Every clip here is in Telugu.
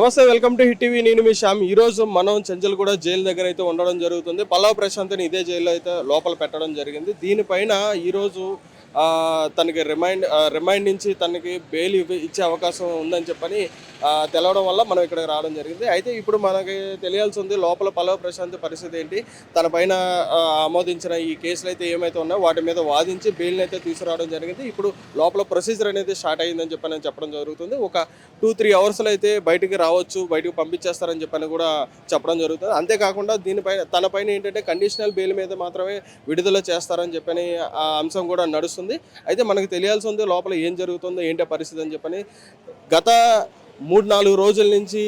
నమస్తే వెల్కమ్ టు హిట్ టీవీ. నేను మీ శ్యామ్. ఈ రోజు మనం చెంచల్గూడ జైలు దగ్గర అయితే ఉండడం జరుగుతుంది. పల్లవ ప్రశాంత్ని ఇదే జైల్లో అయితే లోపల పెట్టడం జరిగింది. దీనిపైన ఈరోజు తనకి రిమైండ్ రిమైండ్ నుంచి తనకి బెయిల్ ఇచ్చే అవకాశం ఉందని చెప్పని తెలవడం వల్ల మనం ఇక్కడికి రావడం జరిగింది. అయితే ఇప్పుడు మనకి తెలియాల్సి ఉంది లోపల పలవ ప్రశాంత్ పరిస్థితి ఏంటి తన పైన ఆమోదించిన ఈ కేసులు అయితే ఏమైతే ఉన్నాయో వాటి మీద వాదించి బెయిల్ని అయితే తీసుకురావడం జరిగింది. ఇప్పుడు లోపల ప్రొసీజర్ అనేది స్టార్ట్ అయ్యిందని చెప్పని చెప్పడం జరుగుతుంది. ఒక టూ త్రీ అవర్స్లో అయితే బయటికి రావచ్చు బయటకు పంపించేస్తారని చెప్పని కూడా చెప్పడం జరుగుతుంది. అంతేకాకుండా దీనిపైన తనపైన ఏంటంటే కండిషనల్ బెయిల్ మీద మాత్రమే విడుదల చేస్తారని చెప్పని ఆ అంశం కూడా నడుస్తుంది. అయితే మనకు తెలియాల్సి ఉంది లోపల ఏం జరుగుతుందో ఏంటి పరిస్థితి అని చెప్పని గత మూడు నాలుగు రోజుల నుంచి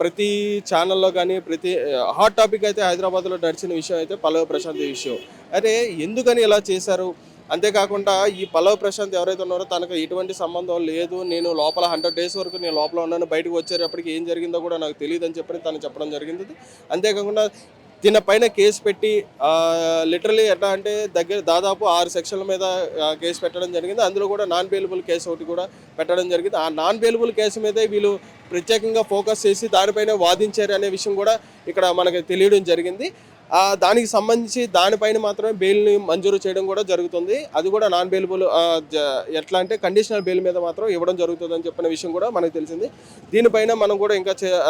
ప్రతి ఛానల్లో కానీ ప్రతి హాట్ టాపిక్ అయితే హైదరాబాద్లో నడిచిన విషయం అయితే పల్లవ ప్రశాంత్ విషయం. అరే ఎందుకని ఇలా చేశారు? అంతేకాకుండా ఈ పల్లవ ప్రశాంత్ ఎవరైతే ఉన్నారో తనకు ఎటువంటి సంబంధం లేదు. నేను లోపల హండ్రెడ్ డేస్ వరకు నేను లోపల ఉన్నాను బయటకు వచ్చేటప్పటికి ఏం జరిగిందో కూడా నాకు తెలియదు అని చెప్పని తను చెప్పడం జరిగింది. అంతేకాకుండా దీని పైన కేసు పెట్టి లిటరలీ ఎట్లా అంటే దగ్గర దాదాపు ఆరు సెక్షన్ల మీద కేసు పెట్టడం జరిగింది. అందులో కూడా నాన్ బెయిలబుల్ కేసు ఒకటి కూడా పెట్టడం జరిగింది. ఆ నాన్ బెయిలబుల్ కేసు మీదే వీళ్ళు ప్రత్యేకంగా ఫోకస్ చేసి దానిపైన వాదించారు అనే విషయం కూడా ఇక్కడ మనకి తెలియడం జరిగింది. దానికి సంబంధించి దానిపైన మాత్రమే బెయిల్ని మంజూరు చేయడం కూడా జరుగుతుంది. అది కూడా నాన్ బెయిలబుల్ ఎట్లా అంటే కండిషనల్ బెయిల్ మీద మాత్రం ఇవ్వడం జరుగుతుందని చెప్పిన విషయం కూడా మనకు తెలిసింది. దీనిపైన మనం కూడా ఇంకా చే-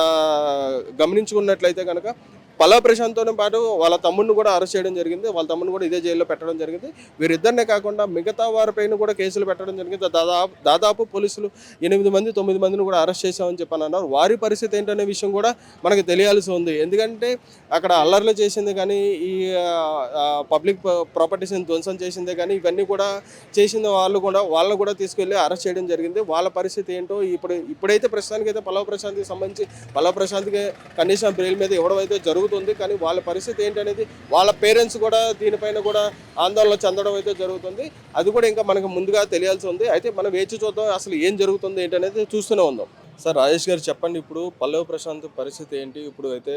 గమనించుకున్నట్లయితే కనుక పల్లా ప్రశాంత్తో పాటు వాళ్ళ తమ్ముడిని కూడా అరెస్ట్ చేయడం జరిగింది. వాళ్ళ తమ్ముడిని కూడా ఇదే జైల్లో పెట్టడం జరిగింది. వీరిద్దరినే కాకుండా మిగతా వారిపైన కూడా కేసులు పెట్టడం జరిగింది. దాదాపు దాదాపు పోలీసులు ఎనిమిది మంది తొమ్మిది మందిని కూడా అరెస్ట్ చేశామని చెప్పని అన్నారు. వారి పరిస్థితి ఏంటనే విషయం కూడా మనకు తెలియాల్సి ఉంది. ఎందుకంటే అక్కడ అల్లర్లు చేసింది కానీ ఈ పబ్లిక్ ప్రాపర్టీస్ని ధ్వంసం చేసిందే కానీ ఇవన్నీ కూడా చేసిన వాళ్ళు కూడా వాళ్ళని కూడా తీసుకెళ్ళి అరెస్ట్ చేయడం జరిగింది. వాళ్ళ పరిస్థితి ఏంటో ఇప్పుడు ఇప్పుడైతే ప్రస్తుతానికి అయితే పల్లవ ప్రశాంత్కి సంబంధించి పల్లవ ప్రశాంత్కి కండిషన్ బెయిల్ మీద ఇవ్వడం అయితే జరుగుతుంది కానీ వాళ్ళ పరిస్థితి ఏంటనేది వాళ్ళ పేరెంట్స్ కూడా దీనిపైన కూడా ఆందోళన చెందడం అయితే జరుగుతుంది. అది కూడా ఇంకా మనకు ముందుగా తెలియాల్సి ఉంది. అయితే మనం వేచి చూద్దాం అసలు ఏం జరుగుతుంది ఏంటనేది చూస్తూనే ఉందాం. సార్ రాజేష్ గారు చెప్పండి ఇప్పుడు పల్లవ ప్రశాంత్ పరిస్థితి ఏంటి? ఇప్పుడు అయితే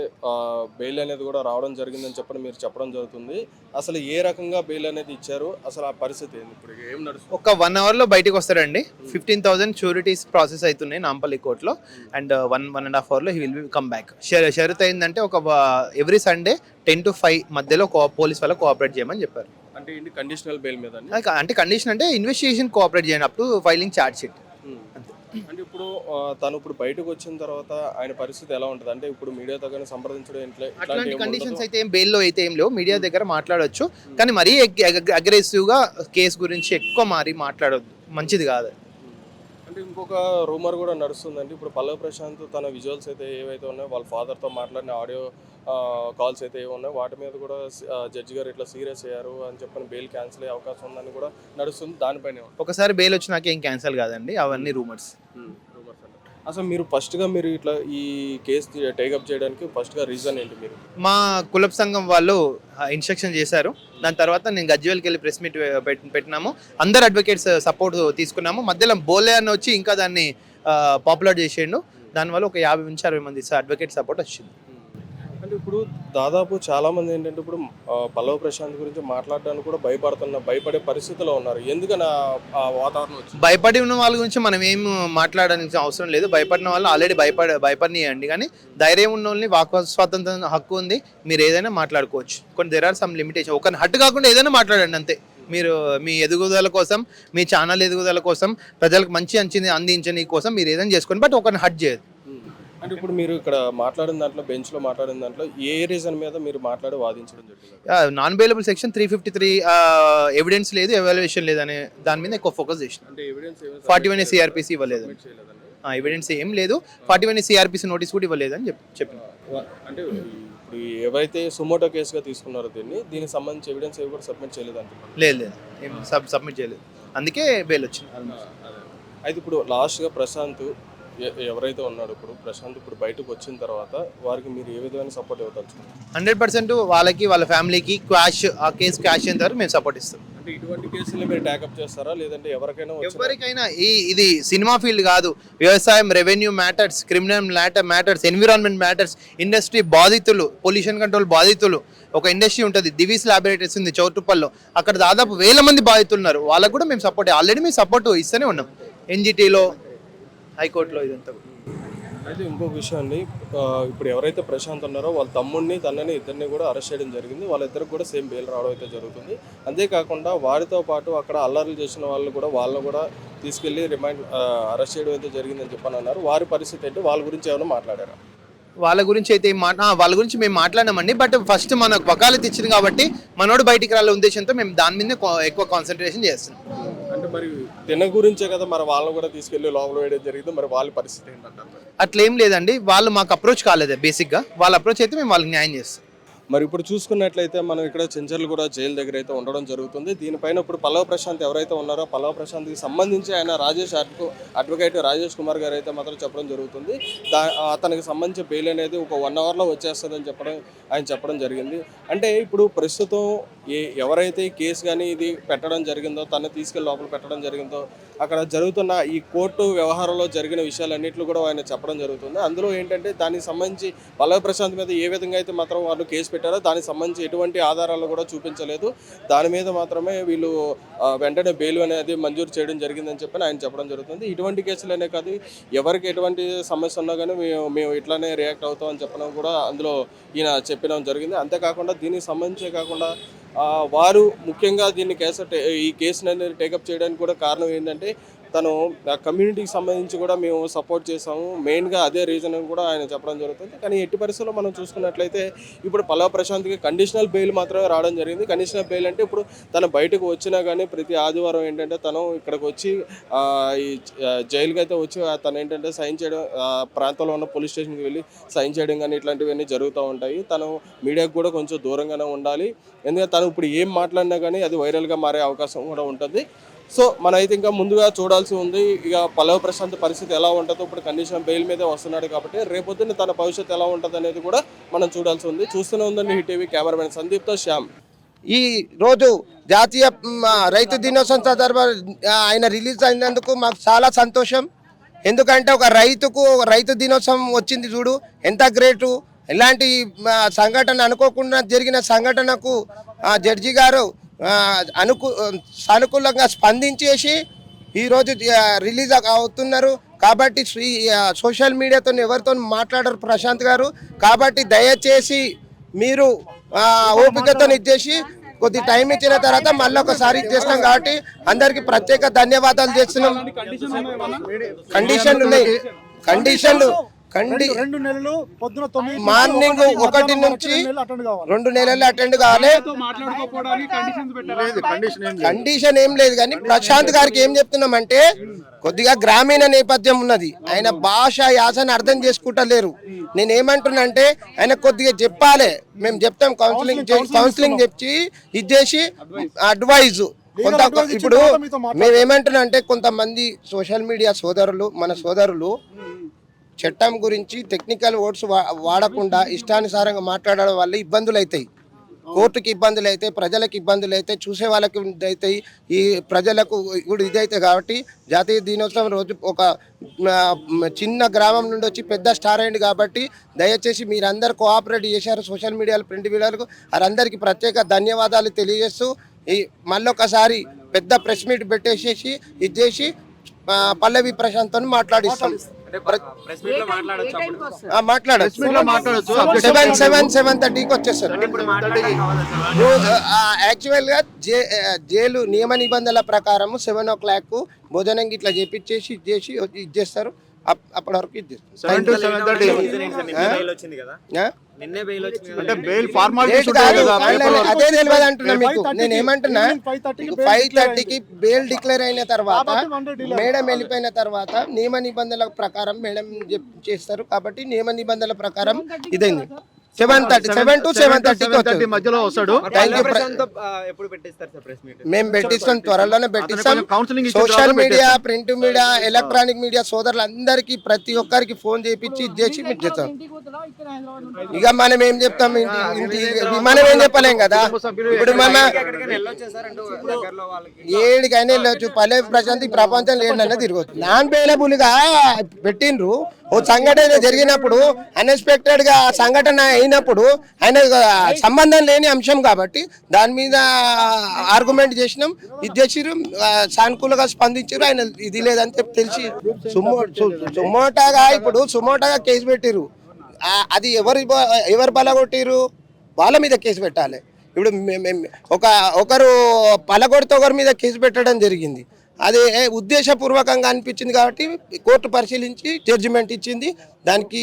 బెయిల్ అనేది కూడా రావడం జరిగిందని చెప్పని మీరు చెప్పడం జరుగుతుంది. అసలు ఏ రకంగా బెయిల్ అనేది ఇచ్చారు? అసలు ఆ పరిస్థితి ఏంటి ఇప్పుడు ఏం నడుస్తుంది? ఒక వన్ అవర్లో బయటకు వస్తాడండి. ఫిఫ్టీన్ థౌసండ్ షూరిటీస్ ప్రాసెస్ అవుతున్నాయి నాంపల్లి కోర్టులో. And one one and half అవర్లో he will be come back షరత్ అయిందంటే ఒక every Sunday ten to five మధ్యలో పోలీస్ వాళ్ళకి కోఆపరేట్ చేయమని చెప్పారు. అంటే కండిషనల్ బెయిల్ మీద అంటే కండిషన్ అంటే ఇన్వెస్టిగేషన్ కోఆపరేట్ చేయండి up to filing charge sheet um. అంటే ఇప్పుడు తను ఇప్పుడు బయటకు వచ్చిన తర్వాత ఆయన పరిస్థితి ఎలా ఉంటుంది? అంటే ఇప్పుడు మీడియాతో కానీ సంప్రదించడం అట్లాంటి కండిషన్స్ అయితే ఏం బెయిల్లో అయితే ఏం లేవు. మీడియా దగ్గర మాట్లాడొచ్చు. కానీ మరీ అగ్రెసివ్గా కేసు గురించి ఎక్కువ మారి మాట్లాడొద్దు. మంచిది కాదు. అంటే ఇంకొక రూమర్ కూడా నడుస్తుందండి. ఇప్పుడు పల్లవ ప్రశాంత్ తన విజువల్స్ అయితే ఏవైతే ఉన్నాయో వాళ్ళ ఫాదర్తో మాట్లాడిన ఆడియో కాల్స్ అయితే ఏమి ఉన్నాయో వాటి మీద కూడా జడ్జి గారు ఇట్లా సీరియస్ అయ్యారు అని చెప్పని బెయిల్ క్యాన్సిల్ అయ్యే అవకాశం ఉందని కూడా నడుస్తుంది. దానిపైన ఒకసారి బెయిల్ వచ్చినాక ఏం క్యాన్సిల్ కాదండి అవన్నీ రూమర్స్. అసలు మీరు ఫస్ట్గా మీరు ఇట్లా ఈ కేసు టేకప్ చేయడానికి ఫస్ట్గా రీజన్ ఏంటి మీరు? మా కులప్ సంఘం వాళ్ళు ఇన్స్ట్రక్షన్ చేశారు. దాని తర్వాత నేను గజ్వేల్కి వెళ్ళి ప్రెస్ మీట్ పెట్టినాము. అందరు అడ్వకేట్స్ సపోర్ట్ తీసుకున్నాము. మధ్యలో బోలే అని వచ్చి ఇంకా దాన్ని పాపులర్ చేసేయండు దానివల్ల ఒక యాభై నుంచి అరవై మంది అడ్వకేట్ సపోర్ట్ వచ్చింది. అంటే ఇప్పుడు దాదాపు చాలామంది ఏంటంటే ఇప్పుడు పల్లవ ప్రశాంత్ గురించి మాట్లాడడానికి కూడా భయపడుతున్న భయపడే పరిస్థితిలో ఉన్నారు. ఎందుకని ఆ- వాతావరణం భయపడి ఉన్న వాళ్ళ గురించి మనం ఏం మాట్లాడడానికి అవసరం లేదు. భయపడిన వాళ్ళు ఆల్రెడీ భయపడ భయపడినాయండి. కానీ ధైర్యం ఉన్న వాళ్ళని వాక్ స్వాతంత్రం హక్కు ఉంది. మీరు ఏదైనా మాట్లాడుకోవచ్చు. కొన్ని దేర్ ఆర్ సమ్ లిమిటేషన్ ఒక హట్టు కాకుండా ఏదైనా మాట్లాడండి అంతే. మీరు మీ ఎదుగుదల కోసం మీ ఛానల్ ఎదుగుదల కోసం ప్రజలకు మంచి అంచింది అందించని కోసం మీరు ఏదైనా చేసుకోండి. బట్ ఒకరిని హట్ చేయదు అంటే ఇప్పుడు మీరు ఇక్కడ మాట్లాడిన దాంట్లో బెంచ్లో మాట్లాడిన దాంట్లో ఏ రీజన్ మీద మీరు మాట్లాడి వాదించడం జరిగింది? Non bailable section three fifty three evidence లేదు ఎవాల్యుయేషన్ లేదనే దాని మీద ఎక్కువ ఫోకస్ చేసిన. అంటే ఎవిడెన్స్ ఫార్టీ వన్ సిఆర్పిసి ఇవ్వలేదు. ఎవిడెన్స్ ఏం లేదు. ఫార్టీ వన్ సిఆర్పిసి నోటీస్ కూడా ఇవ్వలేదు అని చెప్పి చెప్పిన. అంటే ఇప్పుడు ఎవరైతే సుమోటో కేసుగా తీసుకున్నారో దీన్ని దీనికి సంబంధించి ఎవిడెన్స్ ఏవి కూడా సబ్మిట్ చేయలేదు అంటున్నారు లేదు. లేదు సబ్మిట్ చేయలేదు. అందుకే బెయిల్ వచ్చింది. అయితే ఇప్పుడు లాస్ట్గా ప్రశాంత్ ఎవరైతే ఉన్నాడో ఇప్పుడు ప్రశాంత్ ఇప్పుడు బయటకు వచ్చిన తర్వాత వారికి మీరు ఏ విధమైన సపోర్ట్ ఇవ్వదలుచుకున్నారు? హండ్రెడ్ పర్సెంట్ వాళ్ళకి వాళ్ళ ఫ్యామిలీకి క్వాష్ ఆ కేసు క్యాష్ అయిన తర్వాత మేము సపోర్ట్ ఇస్తాం. అంటే ఇటువంటి కేసులు మీరు ట్యాకప్ చేస్తారా? లేదంటే ఎవరికైనా ఎవరికైనా ఈ ఇది సినిమా ఫీల్డ్ కాదు. వ్యవసాయం revenue matters criminal matter matters environment matters industry బాధితులు పొల్యూషన్ కంట్రోల్ బాధితులు. ఒక ఇండస్ట్రీ ఉంటుంది దివీస్ ల్యాబొరేటరీస్ ఉంది చౌటుప్పల్లో. అక్కడ దాదాపు వేల మంది బాధితులు ఉన్నారు వాళ్ళకు కూడా మేము సపోర్ట్. ఆల్రెడీ మేము సపోర్ట్ ఇస్తూనే ఉన్నాం. ఎన్జిటీలో హైకోర్టులో ఇదంతా. అయితే ఇంకొక విషయం అండి. ఇప్పుడు ఎవరైతే ప్రశాంత్ ఉన్నారో వాళ్ళ తమ్ముడిని తనని ఇద్దరిని కూడా అరెస్ట్ చేయడం జరిగింది. వాళ్ళిద్దరికి కూడా సేమ్ బెయిల్ రావడం అయితే జరుగుతుంది. అంతేకాకుండా వారితో పాటు అక్కడ అల్లర్లు చేసిన వాళ్ళు కూడా వాళ్ళని కూడా తీసుకెళ్ళి రిమైండ్ అరెస్ట్ చేయడం అయితే జరిగిందని చెప్పని అన్నారు. వారి పరిస్థితి ఏంటి? వాళ్ళ గురించి ఏమైనా మాట్లాడారా? వాళ్ళ గురించి అయితే వాళ్ళ గురించి మేము మాట్లాడినామండి బట్ ఫస్ట్ మనకు వకాలత్ ఇచ్చింది కాబట్టి మనోడు బయటికి రాలే ఉద్దేశంతో మేము దాని మీద ఎక్కువ కాన్సన్ట్రేషన్ చేస్తున్నాం. మరి. తిన గురించే కదా మరి వాళ్ళని కూడా తీసుకెళ్ళి లోపల వేయడం జరిగింది. మరి వాళ్ళ పరిస్థితి ఏంటంటారు? అట్లా ఏం లేదండి. వాళ్ళు మాకు అప్రోచ్ కాలేదు బేసిక్గా వాళ్ళ అప్రోచ్ అయితే మేము వాళ్ళకి న్యాయం చేస్తాం. మరి ఇప్పుడు చూసుకున్నట్లయితే మనం ఇక్కడ చెంచర్లు కూడా జైలు దగ్గర అయితే ఉండడం జరుగుతుంది. దీనిపైన ఇప్పుడు పల్లవ ప్రశాంత్ ఎవరైతే ఉన్నారో పల్లవ ప్రశాంత్కి సంబంధించి ఆయన రాజేష్ అడ్వో అడ్వకేట్ రాజేష్ కుమార్ గారు అయితే మాత్రం చెప్పడం జరుగుతుంది. దా అతనికి సంబంధించి బెయిల్ అనేది ఒక వన్ అవర్లో వచ్చేస్తుందని చెప్పడం ఆయన చెప్పడం జరిగింది. అంటే ఇప్పుడు ప్రస్తుతం ఏ ఎవరైతే ఈ కేసు కానీ ఇది పెట్టడం జరిగిందో తను తీసుకెళ్ళి లోపల పెట్టడం జరిగిందో అక్కడ జరుగుతున్న ఈ కోర్టు వ్యవహారంలో జరిగిన విషయాలన్నింటిలో కూడా ఆయన చెప్పడం జరుగుతుంది. అందులో ఏంటంటే దానికి సంబంధించి పల్లవి ప్రశాంత్ మీద ఏ విధంగా అయితే మాత్రం వాళ్ళు కేసు పెట్టారో దానికి సంబంధించి ఎటువంటి ఆధారాలు కూడా చూపించలేదు. దాని మీద మాత్రమే వీళ్ళు వెంటనే బెయిల్ అనేది మంజూరు చేయడం జరిగిందని చెప్పి ఆయన చెప్పడం జరుగుతుంది. ఇటువంటి కేసులనే కాదు ఎవరికి ఎటువంటి సమస్య ఉన్నా కానీ మేము మేము ఇట్లానే రియాక్ట్ అవుతామని చెప్పడం కూడా అందులో ఈయన చెప్పడం జరిగింది. అంతేకాకుండా దీనికి సంబంధించే కాకుండా వారు ముఖ్యంగా దీన్ని కేసు ఈ కేసుని అనేది టేకప్ చేయడానికి కూడా కారణం ఏంటంటే తను ఆ కమ్యూనిటీకి సంబంధించి కూడా మేము సపోర్ట్ చేసాము మెయిన్గా అదే రీజన్ అని కూడా ఆయన చెప్పడం జరుగుతుంది. కానీ ఎట్టి పరిస్థితుల్లో మనం చూసుకున్నట్లయితే ఇప్పుడు పల్లవ ప్రశాంత్కి కండిషనల్ బెయిల్ మాత్రమే రావడం జరిగింది. కండిషనల్ బెయిల్ అంటే ఇప్పుడు తను బయటకు వచ్చినా కానీ ప్రతి ఆదివారం ఏంటంటే తను ఇక్కడికి వచ్చి ఈ జైలుకి అయితే వచ్చి తను ఏంటంటే సైన్ చేయడం ఆ, ప్రాంతంలో ఉన్న పోలీస్ స్టేషన్కి వెళ్ళి సైన్ చేయడం కానీ ఇట్లాంటివన్నీ జరుగుతూ ఉంటాయి. తను మీడియాకు కూడా కొంచెం దూరంగానే ఉండాలి. ఎందుకంటే తను ఇప్పుడు ఏం మాట్లాడినా కానీ అది వైరల్గా మారే అవకాశం కూడా ఉంటుంది. సో మనైతే అయితే ఇంకా ముందుగా చూడాల్సి ఉంది. ఇక పల్లవ ప్రశాంత్ పరిస్థితి ఎలా ఉంటుందో ఇప్పుడు కండిషన్ బెయిల్ మీదే వస్తున్నాడు కాబట్టి రేపొద్దున తన భవిష్యత్తు ఎలా ఉంటుంది అనేది కూడా మనం చూడాల్సి ఉంది. చూస్తూనే ఉందండి హిట్ టీవీ కెమెరామెన్ సందీప్తో శ్యామ్. ఈ రోజు జాతీయ రైతు దినోత్సవం సందర్భ ఆయన రిలీజ్ అయినందుకు మాకు చాలా సంతోషం. ఎందుకంటే ఒక రైతుకు రైతు దినోత్సవం వచ్చింది చూడు ఎంత గ్రేటు. ఇలాంటి సంఘటన అనుకోకుండా జరిగిన సంఘటనకు జడ్జి గారు అనుకు సానుకూలంగా స్పందించేసి ఈరోజు రిలీజ్ అవుతున్నారు. కాబట్టి శ్రీ సోషల్ మీడియాతో ఎవరితో మాట్లాడరు ప్రశాంత్ గారు. కాబట్టి దయచేసి మీరు ఓపికతో ఇచ్చేసి కొద్ది టైం ఇచ్చిన తర్వాత మళ్ళీ ఒకసారి ఇచ్చేస్తాం కాబట్టి అందరికి ప్రత్యేక ధన్యవాదాలు చేస్తున్నాం. కండిషన్లు ఉన్నాయి. కండిషన్లు కండి. రెండు నెలలు పొద్దున తొమ్మిది మార్నింగ్ ఒకటి నుంచి రెండు నెలలు అటెండ్ కావాలి. కండిషన్ ఏం లేదు. కానీ ప్రశాంత్ గారికి ఏం చెప్తున్నామంటే కొద్దిగా గ్రామీణ నేపథ్యం ఉన్నది. ఆయన భాష యాసని అర్థం చేసుకుంటలేరు. నేను ఏమంటున్నా అంటే ఆయన కొద్దిగా చెప్పాలి. మేము చెప్తాం కౌన్సిలింగ్ కౌన్సిలింగ్ చెప్పి ఇది చేసి అడ్వైజ్ కొంత ఇప్పుడు మేము ఏమంటున్నా అంటే కొంతమంది సోషల్ మీడియా సోదరులు మన సోదరులు చట్టం గురించి టెక్నికల్ వర్డ్స్ వాడకుండా ఇష్టానుసారంగా మాట్లాడడం వల్ల ఇబ్బందులు అవుతాయి కోర్టుకి ఇబ్బందులు అవుతాయి ప్రజలకు ఇబ్బందులు అవుతాయి చూసే వాళ్ళకి అవుతాయి ఈ ప్రజలకు ఇప్పుడు ఇదైతే కాబట్టి జాతీయ దినోత్సవం రోజు ఒక చిన్న గ్రామం నుండి వచ్చి పెద్ద స్టార్ అయింది కాబట్టి దయచేసి మీరందరూ కోఆపరేట్ చేశారు సోషల్ మీడియాలో ప్రింట్ మీడియాలకు వారందరికీ ప్రత్యేక ధన్యవాదాలు తెలియజేస్తూ ఈ మళ్ళొకసారి పెద్ద ప్రెస్ మీట్ పెట్టేసేసి ఇది చేసి పల్లవి ప్రశాంత్ మాట్లాడిస్తాం. మాట్లాడొచ్చు సెవెన్ సెవెన్ సెవెన్ థర్టీకి వచ్చేస్తారు. యాక్చువల్గా జే ఆ, జైలు నియమ నిబంధనల ప్రకారం సెవెన్ ఓ క్లాక్ భోజనం ఇట్లా చేపించేసి ఇది చేసి ఇది చేస్తారు. అప్- అప్పటి వరకు ఇది చేస్తారు. నిన్నే బెయిల్ వచ్చింది అంటే బెయిల్ ఫార్మాలిటీ Date కాదు, అదే తెలియదు అంటున్నా మీకు నేను ఏమంటున్నా ఫైవ్ థర్టీకి బెయిల్ డిక్లేర్ అయిన తర్వాత. మేడం వెళ్ళిపోయిన తర్వాత నియమ నిబంధనల ప్రకారం మేడం చేస్తారు. కాబట్టి నియమ నిబంధనల ప్రకారం ఇదైంది. Seven thirty seven to seven వస్తుంది మధ్యలో వస్తాడు. థ్యాంక్ యూ ఎప్పుడు పెట్టిస్తారు సార్ ప్రెస్ మీట్? మేము పెట్టిస్తాం త్వరలోనే పెట్టిస్తాం. Social media print media electronic media సోదరులందరికీ ప్రతి ఒక్కరికి ఫోన్ చేయించి ఇది చేసి మీకు చెప్తాం ఇక మనం ఏం చెప్తాం? మనం ఏం చెప్పలేం కదా? ఇప్పుడు మన ఏడికైనా వెళ్ళొచ్చు. పల్లె ప్రశాంత్ ఈ ప్రపంచంలో ఏంటనే తిరగచ్చు. నాన్ అవైలబుల్గా పెట్టిండ్రు. ఓ సంఘటన జరిగినప్పుడు అన్ఎక్స్పెక్టెడ్గా సంఘటన అయినప్పుడు ఆయన సంబంధం లేని అంశం కాబట్టి దాని మీద ఆర్గ్యుమెంట్ చేసినాం. ఇది చేసిరు సానుకూలంగా స్పందించారు. ఆయన ఇది లేదని చెప్పి తెలిసి సుమో సుమోటాగా ఇప్పుడు సుమోటాగా కేసు పెట్టిరు అది ఎవరు ఎవరు పలగొట్టిరు వాళ్ళ మీద కేసు పెట్టాలి. ఇప్పుడు ఒక ఒకరు పలగొడితే ఒకరి మీద కేసు పెట్టడం జరిగింది. అది ఉద్దేశపూర్వకంగా అనిపించింది కాబట్టి కోర్టు పరిశీలించి జడ్జిమెంట్ ఇచ్చింది. దానికి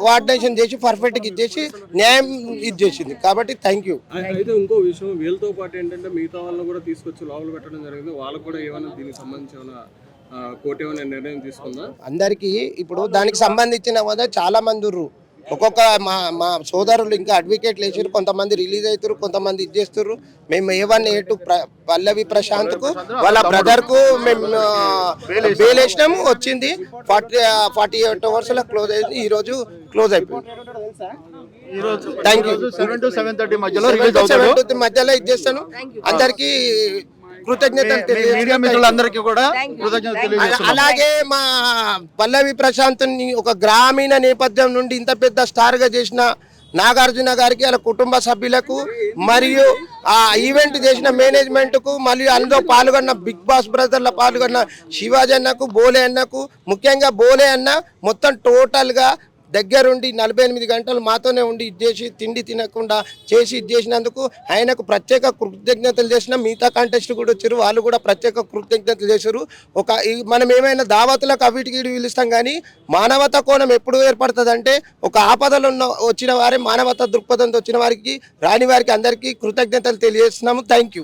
కోఆర్డినేషన్ చేసి పర్ఫెక్ట్గా ఇచ్చేసి న్యాయం ఇది చేసింది కాబట్టి థ్యాంక్ యూ. అయితే ఇంకో విషయం వీళ్ళతో పాటు ఏంటంటే మిగతా వాళ్ళని కూడా తీసుకొచ్చి లోపల పెట్టడం జరిగింది. వాళ్ళకు కూడా ఏమైనా దీనికి సంబంధించి ఏమైనా ఆ, కోర్టు ఏమైనా నిర్ణయం తీసుకుందా? అందరికీ ఇప్పుడు దానికి సంబంధించిన వద్ద చాలా మంది ఉర్రు. ఒక్కొక్క మా మా సోదరులు ఇంకా అడ్వకేట్లు వేసారు కొంతమంది రిలీజ్ అవుతారు కొంతమంది ఇది చేస్తారు మేము ఏ వన్ ఏ టూ ప్ర- పల్లవి ప్రశాంత్కు వాళ్ళ బ్రదర్కు మేము బెయిల్ వేసినాము వచ్చింది. ఫార్టీ ఫార్టీ ఎయిట్ అవర్స్లో క్లోజ్ అయింది. ఈ రోజు క్లోజ్ అయిపోయింది. Thank you seven to seven thirty మధ్యలో మధ్యలో ఇది చేస్తాను. అందరికీ కృతజ్ఞతలు మీడియా. మిత్రులందరికీ కూడా కృతజ్ఞతలు అలాగే మా పల్లవి ప్రశాంత్ని ఒక గ్రామీణ నేపథ్యం నుండి ఇంత పెద్ద స్టార్గా చేసిన నాగార్జున గారికి వాళ్ళ కుటుంబ సభ్యులకు మరియు ఆ ఈవెంట్ చేసిన మేనేజ్మెంట్కు మరియు అందులో పాల్గొన్న బిగ్ బాస్ బ్రదర్ల పాల్గొన్న శివాజీ అన్నకు బోలే అన్నకు ముఖ్యంగా బోలే అన్న మొత్తం టోటల్గా దగ్గరుండి నలభై ఎనిమిది గంటలు మాతోనే ఉండి ఇది చేసి తిండి తినకుండా చేసి ఇది చేసినందుకు ఆయనకు ప్రత్యేక కృతజ్ఞతలు చేసిన మిగతా కాంటెస్ట్ కూడా వచ్చారు. వాళ్ళు కూడా ప్రత్యేక కృతజ్ఞతలు చేశారు. ఒక మనం ఏమైనా దావతులకు అవిటికి పిలుస్తాం కానీ మానవత కోణం ఎప్పుడు ఏర్పడుతుంది అంటే ఒక ఆపదలు ఉన్న వచ్చిన వారే మానవత దృక్పథంతో వచ్చిన వారికి రాని వారికి అందరికీ కృతజ్ఞతలు తెలియజేస్తున్నాము. థ్యాంక్